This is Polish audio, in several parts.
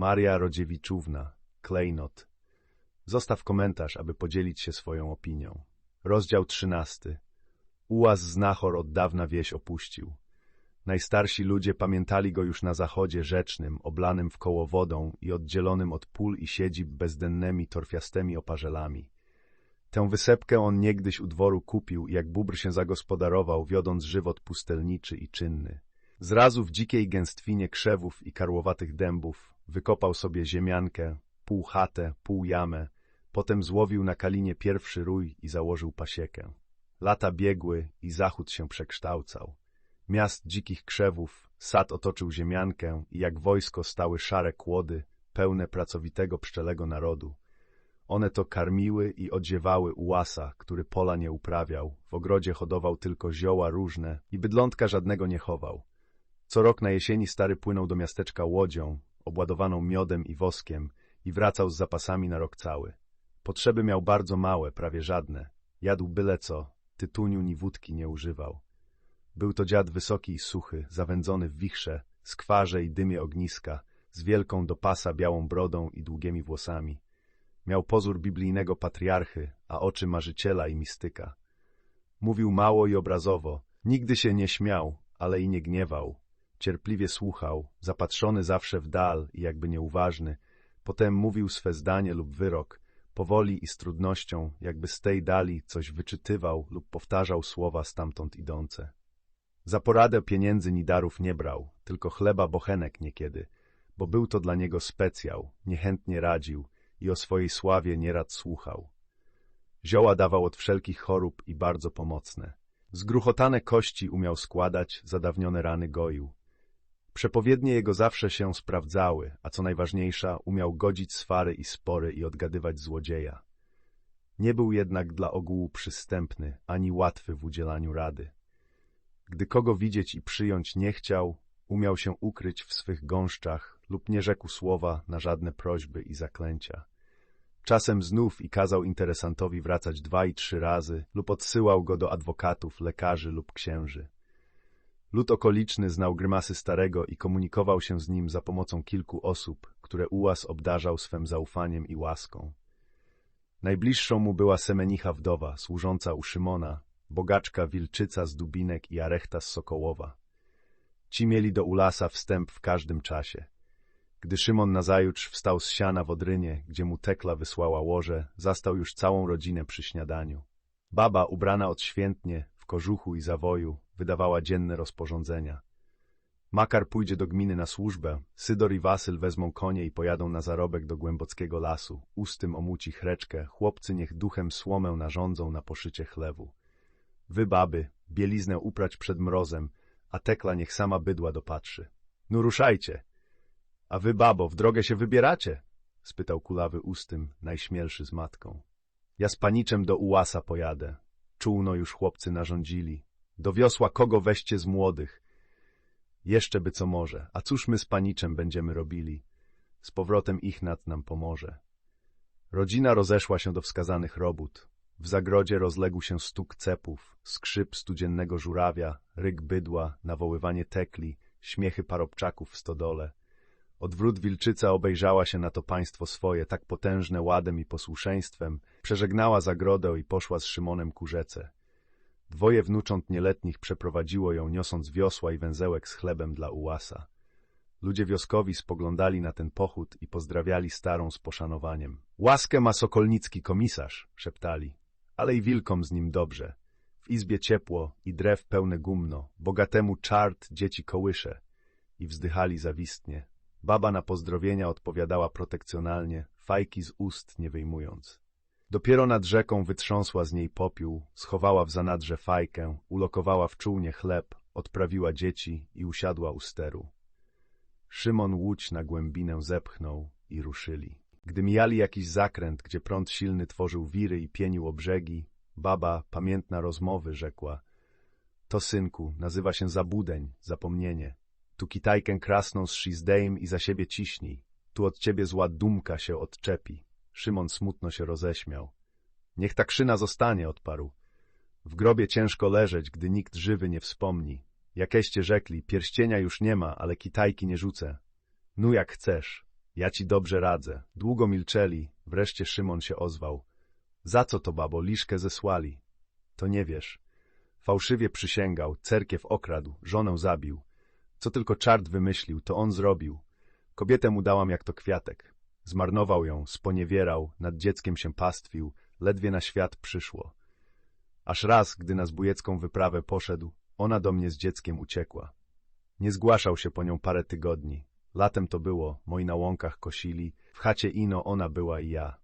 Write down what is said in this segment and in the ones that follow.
Maria Rodziewiczówna, klejnot. Zostaw komentarz, aby podzielić się swoją opinią. Rozdział trzynasty. Ułaz znachor od dawna wieś opuścił. Najstarsi ludzie pamiętali go już na zachodzie rzecznym, oblanym wkoło wodą i oddzielonym od pól i siedzib bezdennymi torfiastymi oparzelami. Tę wysepkę on niegdyś u dworu kupił jak bóbr się zagospodarował, wiodąc żywot pustelniczy i czynny. Zrazu w dzikiej gęstwinie krzewów i karłowatych dębów wykopał sobie ziemiankę, pół chatę, pół jamę, potem złowił na kalinie pierwszy rój i założył pasiekę. Lata biegły i zachód się przekształcał. Miast dzikich krzewów, sad otoczył ziemiankę i jak wojsko stały szare kłody, pełne pracowitego pszczelego narodu. One to karmiły i odziewały ułasa, który pola nie uprawiał, w ogrodzie hodował tylko zioła różne i bydlątka żadnego nie chował. Co rok na jesieni stary płynął do miasteczka łodzią, obładowaną miodem i woskiem i wracał z zapasami na rok cały. Potrzeby miał bardzo małe, prawie żadne. Jadł byle co, tytuniu ni wódki nie używał. Był to dziad wysoki i suchy, zawędzony w wichrze, skwarze i dymie ogniska, z wielką do pasa białą brodą i długimi włosami. Miał pozór biblijnego patriarchy, a oczy marzyciela i mistyka. Mówił mało i obrazowo, nigdy się nie śmiał, ale i nie gniewał. Cierpliwie słuchał, zapatrzony zawsze w dal i jakby nieuważny. Potem mówił swe zdanie lub wyrok, powoli i z trudnością, jakby z tej dali coś wyczytywał lub powtarzał słowa stamtąd idące. Za poradę pieniędzy ni darów nie brał, tylko chleba bochenek niekiedy, bo był to dla niego specjał, niechętnie radził i o swojej sławie nierad słuchał. Zioła dawał od wszelkich chorób i bardzo pomocne. Zgruchotane kości umiał składać, zadawnione rany goił. Przepowiednie jego zawsze się sprawdzały, a co najważniejsza, umiał godzić swary i spory i odgadywać złodzieja. Nie był jednak dla ogółu przystępny, ani łatwy w udzielaniu rady. Gdy kogo widzieć i przyjąć nie chciał, umiał się ukryć w swych gąszczach lub nie rzekł słowa na żadne prośby i zaklęcia. Czasem znów i kazał interesantowi wracać dwa i trzy razy lub odsyłał go do adwokatów, lekarzy lub księży. Lud okoliczny znał grymasy starego i komunikował się z nim za pomocą kilku osób, które ułaz obdarzał swym zaufaniem i łaską. Najbliższą mu była Semenicha wdowa, służąca u Szymona, bogaczka Wilczyca z Dubinek i Arechta z Sokołowa. Ci mieli do Ulasa wstęp w każdym czasie. Gdy Szymon nazajutrz wstał z siana w Odrynie, gdzie mu Tekla wysłała łoże, zastał już całą rodzinę przy śniadaniu. Baba, ubrana odświętnie, kożuchu i zawoju, wydawała dzienne rozporządzenia. Makar pójdzie do gminy na służbę, Sydor i Wasyl wezmą konie i pojadą na zarobek do głębockiego lasu. Ustym omuci chreczkę, chłopcy niech duchem słomę narządzą na poszycie chlewu. Wy, baby, bieliznę uprać przed mrozem, a Tekla niech sama bydła dopatrzy. No ruszajcie! A wy, babo, w drogę się wybieracie? spytał kulawy ustym, najśmielszy z matką. Ja z paniczem do ułasa pojadę. Czółno już chłopcy narządzili. Do wiosła kogo weźcie z młodych? Jeszcze by co może, a cóż my z paniczem będziemy robili? Z powrotem ich nad nam pomoże. Rodzina rozeszła się do wskazanych robót. W zagrodzie rozległ się stuk cepów, skrzyp studziennego żurawia, ryk bydła, nawoływanie tekli, śmiechy parobczaków w stodole. Odwrót wilczyca obejrzała się na to państwo swoje, tak potężne ładem i posłuszeństwem, przeżegnała zagrodę i poszła z Szymonem ku rzece. Dwoje wnucząt nieletnich przeprowadziło ją, niosąc wiosła i węzełek z chlebem dla ułasa. Ludzie wioskowi spoglądali na ten pochód i pozdrawiali starą z poszanowaniem. Łaskę ma sokolnicki komisarz, szeptali, ale i wilkom z nim dobrze. W izbie ciepło i drew pełne gumno, bogatemu czart dzieci kołysze. I wzdychali zawistnie. Baba na pozdrowienia odpowiadała protekcjonalnie, fajki z ust nie wyjmując. Dopiero nad rzeką wytrząsła z niej popiół, schowała w zanadrze fajkę, ulokowała w czółnie chleb, odprawiła dzieci i usiadła u steru. Szymon łódź na głębinę zepchnął i ruszyli. Gdy mijali jakiś zakręt, gdzie prąd silny tworzył wiry i pienił o brzegi, baba, pamiętna rozmowy, rzekła — To, synku, nazywa się zabudeń, zapomnienie. Tu kitajkę krasną z szizdejem i za siebie ciśnij. Tu od ciebie zła dumka się odczepi. Szymon smutno się roześmiał. Niech ta krzyna zostanie, odparł. W grobie ciężko leżeć, gdy nikt żywy nie wspomni. Jakeście rzekli, pierścienia już nie ma, ale kitajki nie rzucę. Nu jak chcesz. Ja ci dobrze radzę. Długo milczeli, wreszcie Szymon się ozwał. Za co to, babo, liszkę zesłali? To nie wiesz. Fałszywie przysięgał, cerkiew okradł, żonę zabił. Co tylko czart wymyślił, to on zrobił. Kobietę mu dałam jak to kwiatek. Zmarnował ją, sponiewierał, nad dzieckiem się pastwił, ledwie na świat przyszło. Aż raz, gdy na zbójecką wyprawę poszedł, ona do mnie z dzieckiem uciekła. Nie zgłaszał się po nią parę tygodni. Latem to było, moi na łąkach kosili, w chacie ino ona była i ja.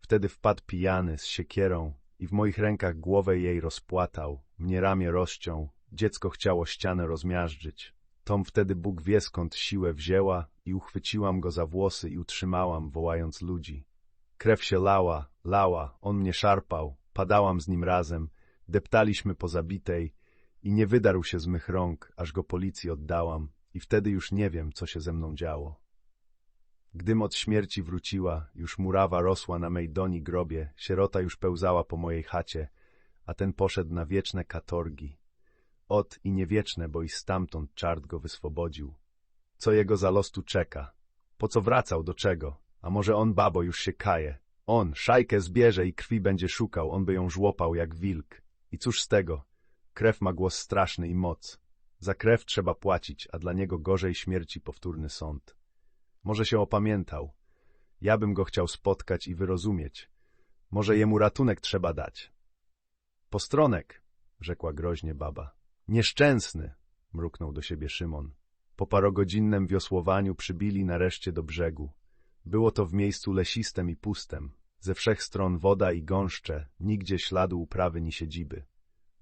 Wtedy wpadł pijany, z siekierą i w moich rękach głowę jej rozpłatał, mnie ramię rozciął, dziecko chciało ścianę rozmiażdżyć. Tom wtedy Bóg wie skąd siłę wzięła i uchwyciłam go za włosy i utrzymałam, wołając ludzi. Krew się lała, lała, on mnie szarpał, padałam z nim razem, deptaliśmy po zabitej i nie wydarł się z mych rąk, aż go policji oddałam i wtedy już nie wiem, co się ze mną działo. Gdym od śmierci wróciła, już murawa rosła na mej doni grobie, sierota już pełzała po mojej chacie, a ten poszedł na wieczne katorgi. Od i niewieczne, bo i stamtąd czart go wyswobodził. Co jego za los tu czeka? Po co wracał, do czego? A może on, babo, już się kaje? On, szajkę zbierze i krwi będzie szukał, on by ją żłopał jak wilk. I cóż z tego? Krew ma głos straszny i moc. Za krew trzeba płacić, a dla niego gorzej śmierci powtórny sąd. Może się opamiętał. Ja bym go chciał spotkać i wyrozumieć. Może jemu ratunek trzeba dać. Postronek, rzekła groźnie baba. Nieszczęsny, mruknął do siebie Szymon. Po parogodzinnym wiosłowaniu przybili nareszcie do brzegu. Było to w miejscu lesistem i pustem. Ze wszech stron woda i gąszcze, nigdzie śladu uprawy ni siedziby.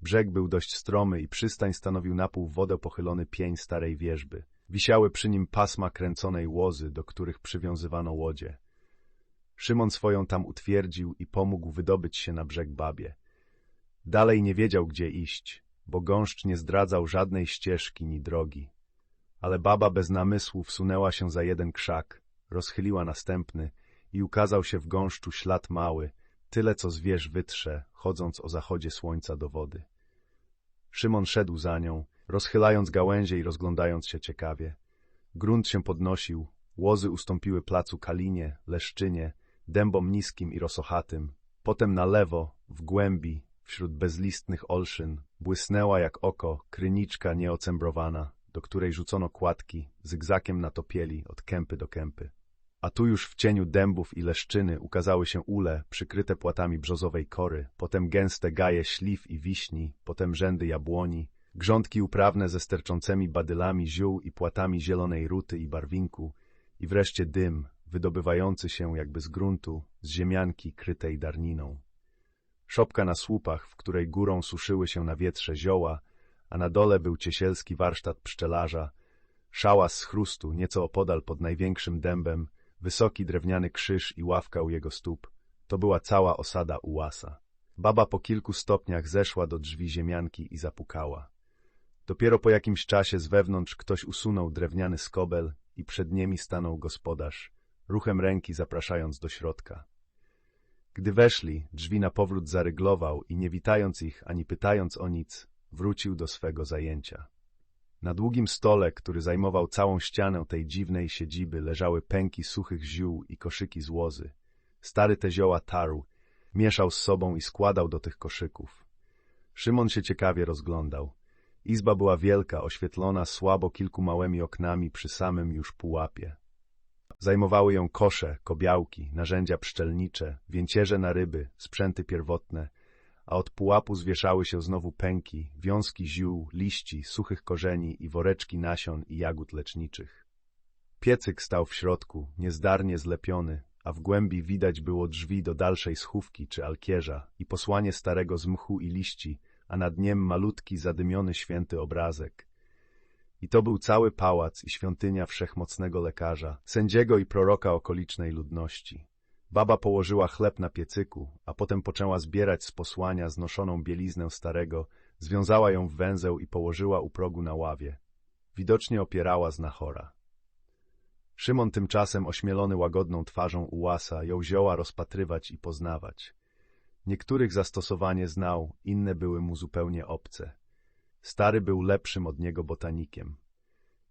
Brzeg był dość stromy i przystań stanowił na pół w wodę pochylony pień starej wieżby. Wisiały przy nim pasma kręconej łozy, do których przywiązywano łodzie. Szymon swoją tam utwierdził i pomógł wydobyć się na brzeg babie. Dalej nie wiedział, gdzie iść, bo gąszcz nie zdradzał żadnej ścieżki ni drogi. Ale baba bez namysłu wsunęła się za jeden krzak, rozchyliła następny i ukazał się w gąszczu ślad mały, tyle co zwierz wytrze, chodząc o zachodzie słońca do wody. Szymon szedł za nią, rozchylając gałęzie i rozglądając się ciekawie. Grunt się podnosił, łozy ustąpiły placu Kalinie, Leszczynie, dębom niskim i rosochatym. Potem na lewo, w głębi, wśród bezlistnych olszyn, błysnęła jak oko kryniczka nieocembrowana, do której rzucono kładki, zygzakiem natopieli od kępy do kępy. A tu już w cieniu dębów i leszczyny ukazały się ule przykryte płatami brzozowej kory, potem gęste gaje śliw i wiśni, potem rzędy jabłoni, grządki uprawne ze sterczącymi badylami ziół i płatami zielonej ruty i barwinku i wreszcie dym, wydobywający się jakby z gruntu, z ziemianki krytej darniną. Szopka na słupach, w której górą suszyły się na wietrze zioła, a na dole był ciesielski warsztat pszczelarza, szałas z chrustu, nieco opodal pod największym dębem, wysoki drewniany krzyż i ławka u jego stóp. To była cała osada ułasa. Baba po kilku stopniach zeszła do drzwi ziemianki i zapukała. Dopiero po jakimś czasie z wewnątrz ktoś usunął drewniany skobel i przed nimi stanął gospodarz, ruchem ręki zapraszając do środka. Gdy weszli, drzwi na powrót zaryglował i nie witając ich ani pytając o nic, wrócił do swego zajęcia. Na długim stole, który zajmował całą ścianę tej dziwnej siedziby, leżały pęki suchych ziół i koszyki z łozy. Stary te zioła tarł, mieszał z sobą i składał do tych koszyków. Szymon się ciekawie rozglądał. Izba była wielka, oświetlona słabo kilku małymi oknami przy samym już pułapie. Zajmowały ją kosze, kobiałki, narzędzia pszczelnicze, więcierze na ryby, sprzęty pierwotne, a od pułapu zwieszały się znowu pęki, wiązki ziół, liści, suchych korzeni i woreczki nasion i jagód leczniczych. Piecyk stał w środku, niezdarnie zlepiony, a w głębi widać było drzwi do dalszej schówki czy alkierza i posłanie starego z mchu i liści, a nad niem malutki, zadymiony święty obrazek. I to był cały pałac i świątynia wszechmocnego lekarza, sędziego i proroka okolicznej ludności. Baba położyła chleb na piecyku, a potem poczęła zbierać z posłania znoszoną bieliznę starego, związała ją w węzeł i położyła u progu na ławie. Widocznie opierała znachora. Szymon tymczasem, ośmielony łagodną twarzą ułasa, jął zioła rozpatrywać i poznawać. Niektórych zastosowanie znał, inne były mu zupełnie obce. Stary był lepszym od niego botanikiem.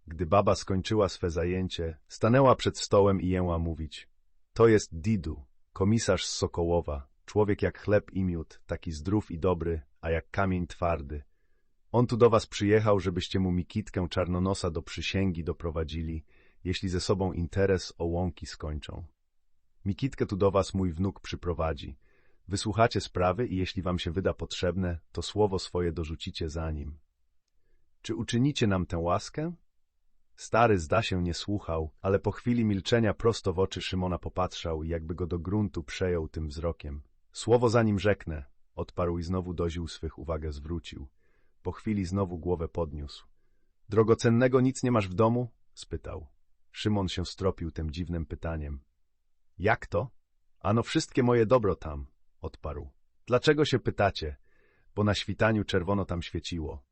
Gdy baba skończyła swe zajęcie, stanęła przed stołem i jęła mówić. To jest Didu, komisarz z Sokołowa, człowiek jak chleb i miód, taki zdrów i dobry, a jak kamień twardy. On tu do was przyjechał, żebyście mu Mikitkę Czarnonosa do przysięgi doprowadzili, jeśli ze sobą interes o łąki skończą. Mikitkę tu do was mój wnuk przyprowadzi. Wysłuchacie sprawy i jeśli wam się wyda potrzebne, to słowo swoje dorzucicie za nim. Czy uczynicie nam tę łaskę? Stary zda się nie słuchał, ale po chwili milczenia prosto w oczy Szymona popatrzał jakby go do gruntu przejął tym wzrokiem. Słowo za nim rzeknę, odparł i znowu do ziół swych uwagę zwrócił. Po chwili znowu głowę podniósł. Drogocennego nic nie masz w domu? spytał. Szymon się stropił tym dziwnym pytaniem. Jak to? Ano wszystkie moje dobro tam, odparł. Dlaczego się pytacie? Bo na świtaniu czerwono tam świeciło.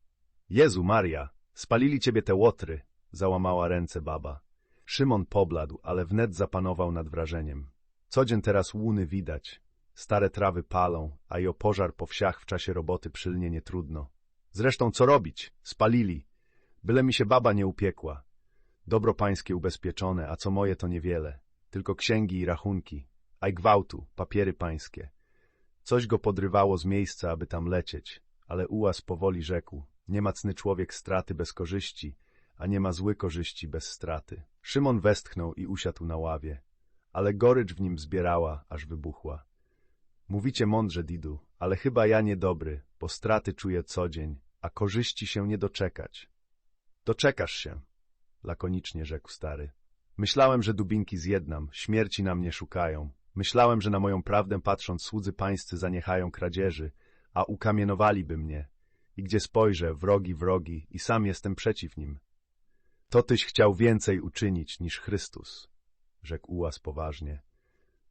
Jezu Maria, spalili ciebie te łotry, załamała ręce baba. Szymon pobladł, ale wnet zapanował nad wrażeniem. Codzień teraz łuny widać. Stare trawy palą, a i o pożar po wsiach w czasie roboty przylnie nie trudno. Zresztą co robić? Spalili. Byle mi się baba nie upiekła. Dobro pańskie ubezpieczone, a co moje to niewiele. Tylko księgi i rachunki, a i gwałtu, papiery pańskie. Coś go podrywało z miejsca, aby tam lecieć, ale ułaz powoli rzekł. Nie ma cny człowiek straty bez korzyści, a nie ma zły korzyści bez straty. Szymon westchnął i usiadł na ławie, ale gorycz w nim zbierała, aż wybuchła. Mówicie mądrze, Didu, ale chyba ja niedobry, bo straty czuję co dzień, a korzyści się nie doczekać. Doczekasz się, lakonicznie rzekł stary. Myślałem, że dubinki zjednam, śmierci na mnie szukają. Myślałem, że na moją prawdę patrząc słudzy pańscy zaniechają kradzieży, a ukamienowaliby mnie. I gdzie spojrzę, wrogi, wrogi, i sam jestem przeciw nim. To tyś chciał więcej uczynić niż Chrystus, rzekł ułaz poważnie.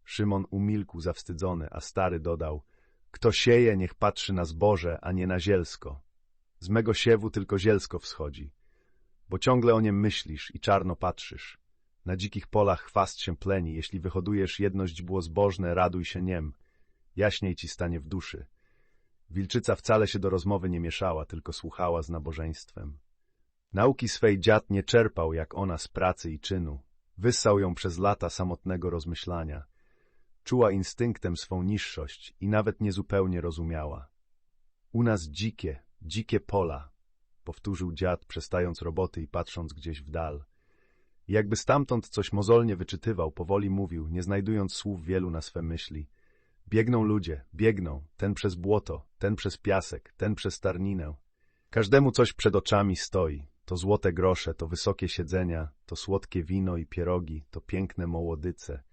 Szymon umilkł zawstydzony, a stary dodał, kto sieje, niech patrzy na zboże, a nie na zielsko. Z mego siewu tylko zielsko wschodzi, bo ciągle o niem myślisz i czarno patrzysz. Na dzikich polach chwast się pleni, jeśli wyhodujesz jedno źdźbło zbożne, raduj się niem, jaśniej ci stanie w duszy. Wilczyca wcale się do rozmowy nie mieszała, tylko słuchała z nabożeństwem. Nauki swej dziad nie czerpał, jak ona, z pracy i czynu. Wyssał ją przez lata samotnego rozmyślania. Czuła instynktem swą niższość i nawet niezupełnie rozumiała. U nas dzikie, dzikie pola, powtórzył dziad, przestając roboty i patrząc gdzieś w dal. Jakby stamtąd coś mozolnie wyczytywał, powoli mówił, nie znajdując słów wielu na swe myśli. Biegną ludzie, biegną, ten przez błoto, ten przez piasek, ten przez tarninę. Każdemu coś przed oczami stoi, to złote grosze, to wysokie siedzenia, to słodkie wino i pierogi, to piękne mołodyce.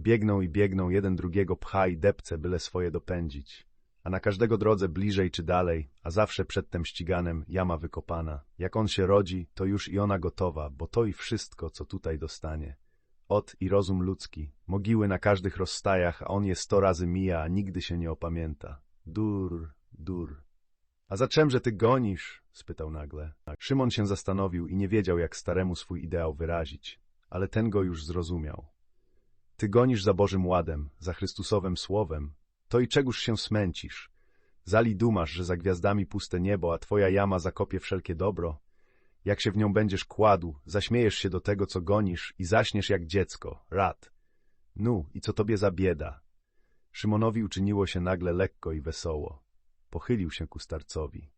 Biegną i biegną, jeden drugiego pcha i depce, byle swoje dopędzić. A na każdego drodze bliżej czy dalej, a zawsze przedtem ściganem, jama wykopana. Jak on się rodzi, to już i ona gotowa, bo to i wszystko, co tutaj dostanie. Ot i rozum ludzki, mogiły na każdych rozstajach, a on je sto razy mija, a nigdy się nie opamięta. Dur, dur. A za czemże ty gonisz? spytał nagle. Szymon się zastanowił i nie wiedział, jak staremu swój ideał wyrazić, ale ten go już zrozumiał. Ty gonisz za Bożym Ładem, za Chrystusowym Słowem, to i czegóż się smęcisz? Zali dumasz, że za gwiazdami puste niebo, a twoja jama zakopie wszelkie dobro. Jak się w nią będziesz kładł, zaśmiejesz się do tego, co gonisz i zaśniesz jak dziecko, rad. Nu, i co tobie za bieda? Szymonowi uczyniło się nagle lekko i wesoło. Pochylił się ku starcowi.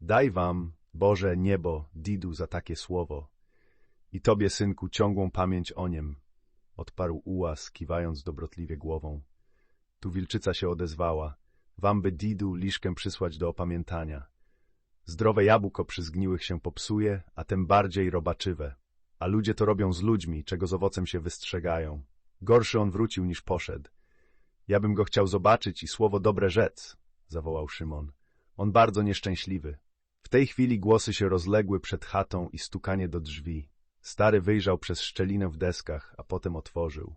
Daj wam, Boże, niebo, Didu, za takie słowo. I tobie, synku, ciągłą pamięć o niem, odparł ułaz, kiwając dobrotliwie głową. Tu wilczyca się odezwała. Wam by Didu liszkę przysłać do opamiętania. Zdrowe jabłko przy zgniłych się popsuje, a tym bardziej robaczywe. A ludzie to robią z ludźmi, czego z owocem się wystrzegają. Gorszy on wrócił niż poszedł. Ja bym go chciał zobaczyć i słowo dobre rzec, zawołał Szymon. On bardzo nieszczęśliwy. W tej chwili głosy się rozległy przed chatą i stukanie do drzwi. Stary wyjrzał przez szczelinę w deskach, a potem otworzył.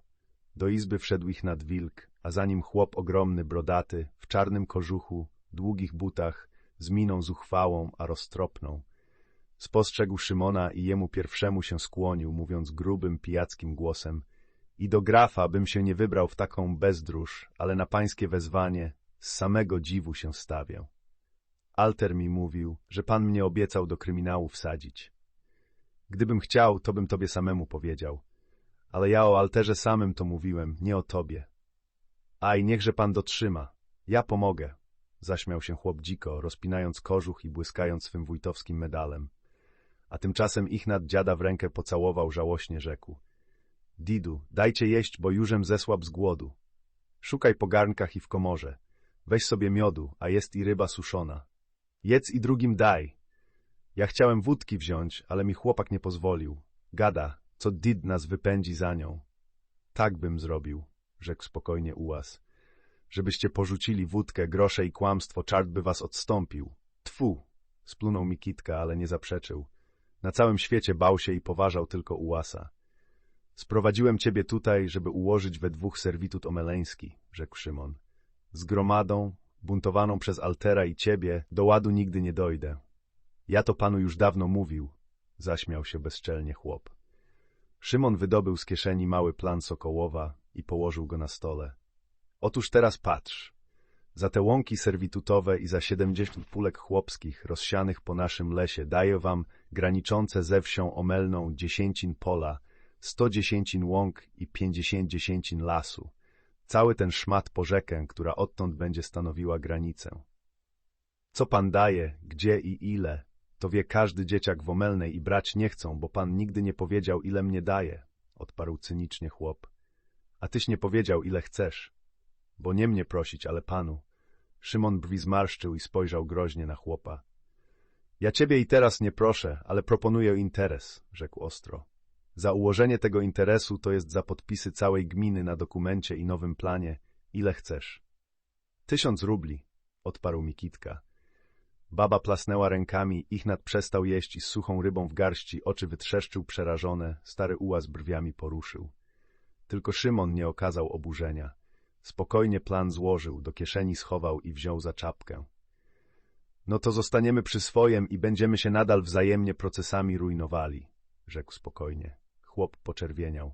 Do izby wszedł ich nad wilk, a za nim chłop ogromny, brodaty, w czarnym kożuchu, długich butach, z miną zuchwałą, a roztropną. Spostrzegł Szymona i jemu pierwszemu się skłonił, mówiąc grubym, pijackim głosem i do grafa bym się nie wybrał w taką bezdróż, ale na pańskie wezwanie z samego dziwu się stawię. Alter mi mówił, że pan mnie obiecał do kryminału wsadzić. Gdybym chciał, to bym tobie samemu powiedział. Ale ja o alterze samym to mówiłem, nie o tobie. Aj, niechże pan dotrzyma. Ja pomogę. Zaśmiał się chłop dziko, rozpinając kożuch i błyskając swym wójtowskim medalem. A tymczasem Ichnat dziada w rękę pocałował, żałośnie rzekł. Didu, dajcie jeść, bo jużem zesłab z głodu. Szukaj po garnkach i w komorze. Weź sobie miodu, a jest i ryba suszona. Jedz i drugim daj. Ja chciałem wódki wziąć, ale mi chłopak nie pozwolił. Gada, co Did nas wypędzi za nią. Tak bym zrobił, rzekł spokojnie Ułas. Żebyście porzucili wódkę, grosze i kłamstwo, czart by was odstąpił. Tfu! Splunął mi kitka, ale nie zaprzeczył. Na całym świecie bał się i poważał tylko Ułasa. Sprowadziłem ciebie tutaj, żeby ułożyć we dwóch serwitut omeleński, rzekł Szymon. Z gromadą, buntowaną przez Altera i ciebie, do ładu nigdy nie dojdę. Ja to panu już dawno mówił, zaśmiał się bezczelnie chłop. Szymon wydobył z kieszeni mały plan Sokołowa i położył go na stole. Otóż teraz patrz. Za te łąki serwitutowe i za siedemdziesiąt pulek chłopskich rozsianych po naszym lesie daję wam graniczące ze wsią omelną dziesięcin pola, sto dziesięcin łąk i pięćdziesiąt dziesięcin lasu. Cały ten szmat po rzekę, która odtąd będzie stanowiła granicę. Co pan daje, gdzie i ile, to wie każdy dzieciak w Omelnej i brać nie chcą, bo pan nigdy nie powiedział, ile mnie daje, odparł cynicznie chłop. A tyś nie powiedział, ile chcesz. Bo nie mnie prosić, ale panu. Szymon brwi zmarszczył i spojrzał groźnie na chłopa. Ja ciebie i teraz nie proszę, ale proponuję interes, rzekł ostro. Za ułożenie tego interesu to jest za podpisy całej gminy na dokumencie i nowym planie, ile chcesz. Tysiąc rubli, odparł Mikitka. Baba plasnęła rękami, Ichnat przestał jeść i z suchą rybą w garści, oczy wytrzeszczył przerażone, stary ułaz brwiami poruszył. Tylko Szymon nie okazał oburzenia. Spokojnie plan złożył, do kieszeni schował i wziął za czapkę. No to zostaniemy przy swojem i będziemy się nadal wzajemnie procesami rujnowali, rzekł spokojnie. Chłop poczerwieniał.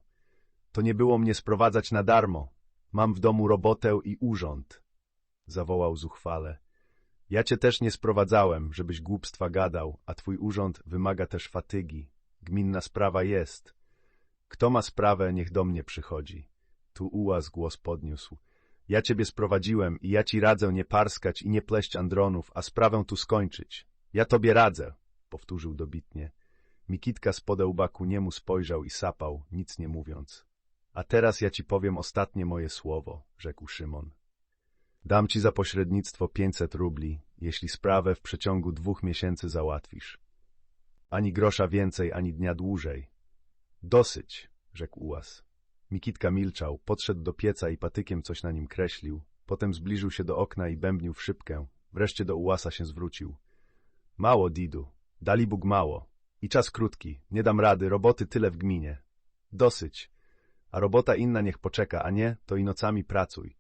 To nie było mnie sprowadzać na darmo. Mam w domu robotę i urząd. Zawołał zuchwale. Ja cię też nie sprowadzałem, żebyś głupstwa gadał, a twój urząd wymaga też fatygi. Gminna sprawa jest. Kto ma sprawę, niech do mnie przychodzi. Tu ułaz głos podniósł. Ja ciebie sprowadziłem i ja ci radzę nie parskać i nie pleść andronów, a sprawę tu skończyć. Ja tobie radzę, powtórzył dobitnie. Mikitka z podełba ku niemu spojrzał i sapał, nic nie mówiąc. A teraz ja ci powiem ostatnie moje słowo, rzekł Szymon. Dam ci za pośrednictwo pięćset rubli, jeśli sprawę w przeciągu dwóch miesięcy załatwisz. Ani grosza więcej, ani dnia dłużej. Dosyć, rzekł Ułas. Mikitka milczał, podszedł do pieca i patykiem coś na nim kreślił. Potem zbliżył się do okna i bębnił w szybkę. Wreszcie do Ułasa się zwrócił. Mało, Didu. Dali Bóg mało. I czas krótki. Nie dam rady, roboty tyle w gminie. Dosyć. A robota inna niech poczeka, a nie, to i nocami pracuj.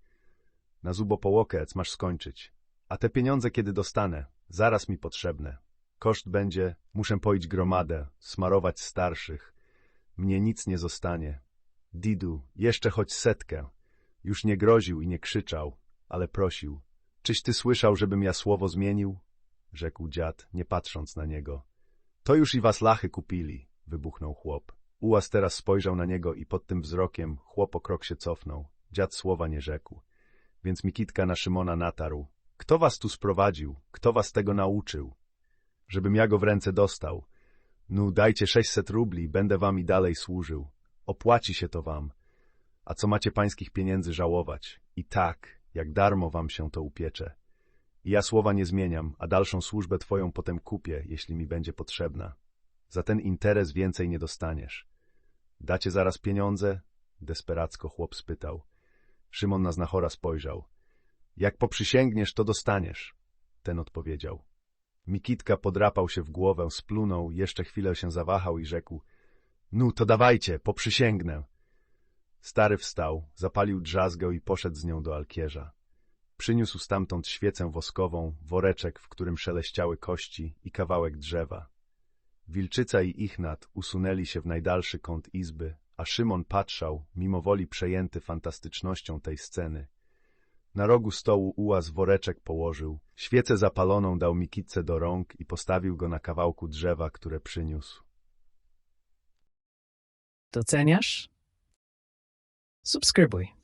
Na zubo połokec masz skończyć. A te pieniądze kiedy dostanę, zaraz mi potrzebne. Koszt będzie, muszę poić gromadę, smarować starszych. Mnie nic nie zostanie. Didu, jeszcze choć setkę. Już nie groził i nie krzyczał, ale prosił. Czyś ty słyszał, żebym ja słowo zmienił? Rzekł dziad, nie patrząc na niego. To już i was lachy kupili, wybuchnął chłop. Ułaz teraz spojrzał na niego i pod tym wzrokiem chłop o krok się cofnął. Dziad słowa nie rzekł. Więc Mikitka na Szymona natarł. Kto was tu sprowadził? Kto was tego nauczył? Żebym ja go w ręce dostał. Nu, dajcie sześćset rubli, będę wam i dalej służył. Opłaci się to wam. A co macie pańskich pieniędzy żałować? I tak, jak darmo wam się to upiecze. I ja słowa nie zmieniam, a dalszą służbę twoją potem kupię, jeśli mi będzie potrzebna. Za ten interes więcej nie dostaniesz. Dacie zaraz pieniądze? Desperacko chłop spytał. Szymon na znachora spojrzał. Jak poprzysięgniesz, to dostaniesz. Ten odpowiedział. Mikitka podrapał się w głowę, splunął, jeszcze chwilę się zawahał i rzekł. Nu, to dawajcie, poprzysięgnę. Stary wstał, zapalił drzazgę i poszedł z nią do alkierza. Przyniósł stamtąd świecę woskową, woreczek, w którym szeleściały kości i kawałek drzewa. Wilczyca i Ichnat usunęli się w najdalszy kąt izby, a Szymon patrzał, mimowoli przejęty fantastycznością tej sceny. Na rogu stołu ułaz woreczek położył, świecę zapaloną dał Mikitce do rąk i postawił go na kawałku drzewa, które przyniósł. Doceniasz? Subskrybuj.